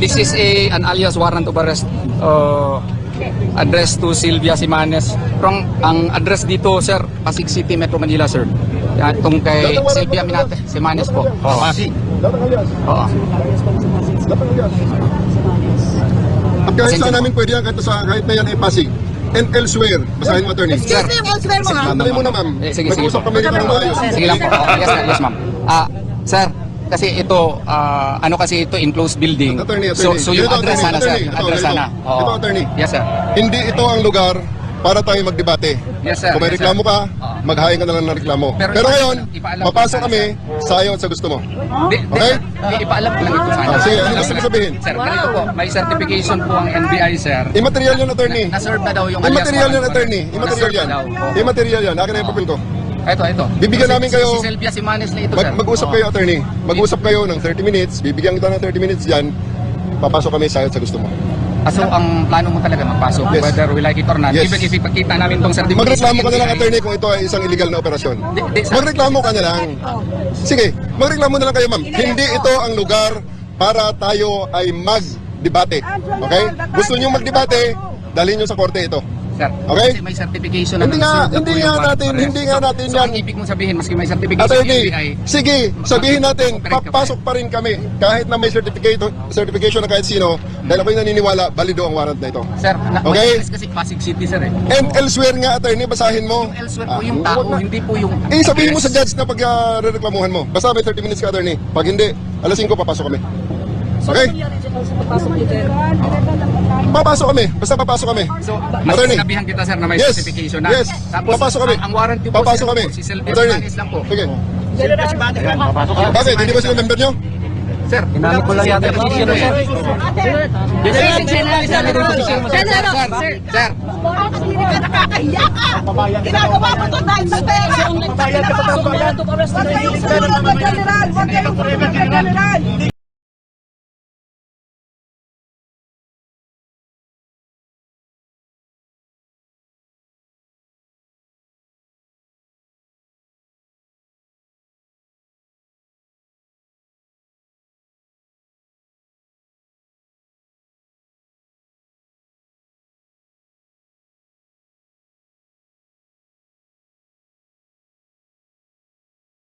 This is a an alias warrant of arrest uh, address to Sylvia Simanes. Pero ang, address dito, sir, Pasig City, Metro Manila, sir. Itong kay Sylvia Minate, Simanes po. Oo. Oo. At kahit saan namin pwede yan, kahit, sa, kahit na yan ay Pasig. And elsewhere, basahin mo attorney. Excuse me, elsewhere mo nga. Sandali muna ma'am. Eh, sige, sige Mag-usap po. kami ng maayos. Sige lang po. Oh, yes, sir. Yes, ma'am. Ah, sir, kasi ito, ah, ano kasi ito, enclosed building. Attorney, So, attorney. so yung Ito, address attorney, sana, sir. attorney. Ito, address ito. sana. Oo. Ito, attorney. Yes, sir. Hindi ito ang lugar para tayo magdebate. Yes, sir. Kung may Yes, sir. reklamo ka, Oo. maghain ka na lang ng reklamo. Pero Pero, ngayon, sana, kami sa iyo at sa gusto mo. Di, Okay? di, ipaalam ko lang ito sana. Ah, sige, ano gusto mo sabihin? Sir, ganito po. May certification po ang NBI, sir. Immaterial yan, attorney. Na-serve na daw yung alias Immaterial warrant. attorney. Immaterial yan. Immaterial yan. Akin na yung papel ko. Ito, ito. Bibigyan Si- namin si- kayo- Si Sylvia Simanes na ito, Mag, sir. mag-usap Oo. kayo, attorney. Mag-usap kayo ng 30 minutes. Bibigyan kita ng 30 minutes dyan. Papasok kami sa sa gusto mo. Ah, so, ang plano mo talaga magpasok, Yes. whether we like it or not. Yes. Even if ipakita namin tong certification. Magreklamo ka na lang, attorney, kung ito ay isang illegal na operasyon. Di, di, sir. Magreklamo ka na lang. Sige, magreklamo na lang kayo, ma'am. Hindi ito ang lugar para tayo ay mag-debate. Okay? Gusto niyo mag-debate, dalhin niyo sa korte ito. Sir, Okay? kasi may certification na Hindi nga- hindi yung nga natin- hindi nga So- natin so, yan. ang ibig mong sabihin, maski may certification Attorney, NBI, sige, sabihin natin, papasok pa rin kami. Kahit na may certificate, certification na kahit sino, dahil ako'y naniniwala, balido ang warrant na ito. Sir, na, Okay. kasi Pasig City, sir eh. And elsewhere nga, attorney, basahin mo. Elsewhere Ah, po yung tao, hindi po yung... Eh, sabihin mo sa judge na pag uh, reklamuhan mo. Basta may 30 minutes ka, attorney. Pag hindi, alas 5, papasok kami. Okay? Papasok kami. Basta papasok kami. So, mas Attorney. sinabihan kita, sir, na may Yes. certification na. Yes. Tapos, Papasok kami. Ang, ang warranty po, Papasok sir, kami. po, si Attorney. Simanes lang po. Sige. Bakit? Hindi ba sila member nyo? Sir, Ginamit ko lang yata yung position mo, sir. Sir, sir, sir, sir, Nakakahiya ka! Ginagawa mo to dahil sa pera! Huwag kayong mga general! Huwag kayong mga general!